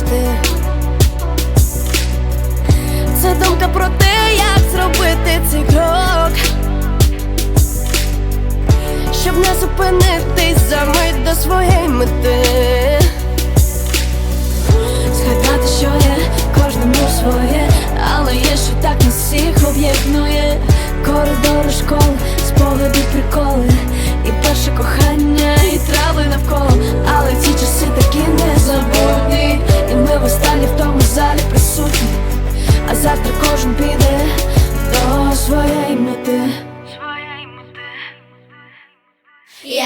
ти. Це думка про те, як зробити цей крок, щоб не зупинитись за мить до своєї мети. Згадати, що є кожному своє, але є, що так нас всіх об'єднує. Коридори школи, спогади, приколи, і перше кохання,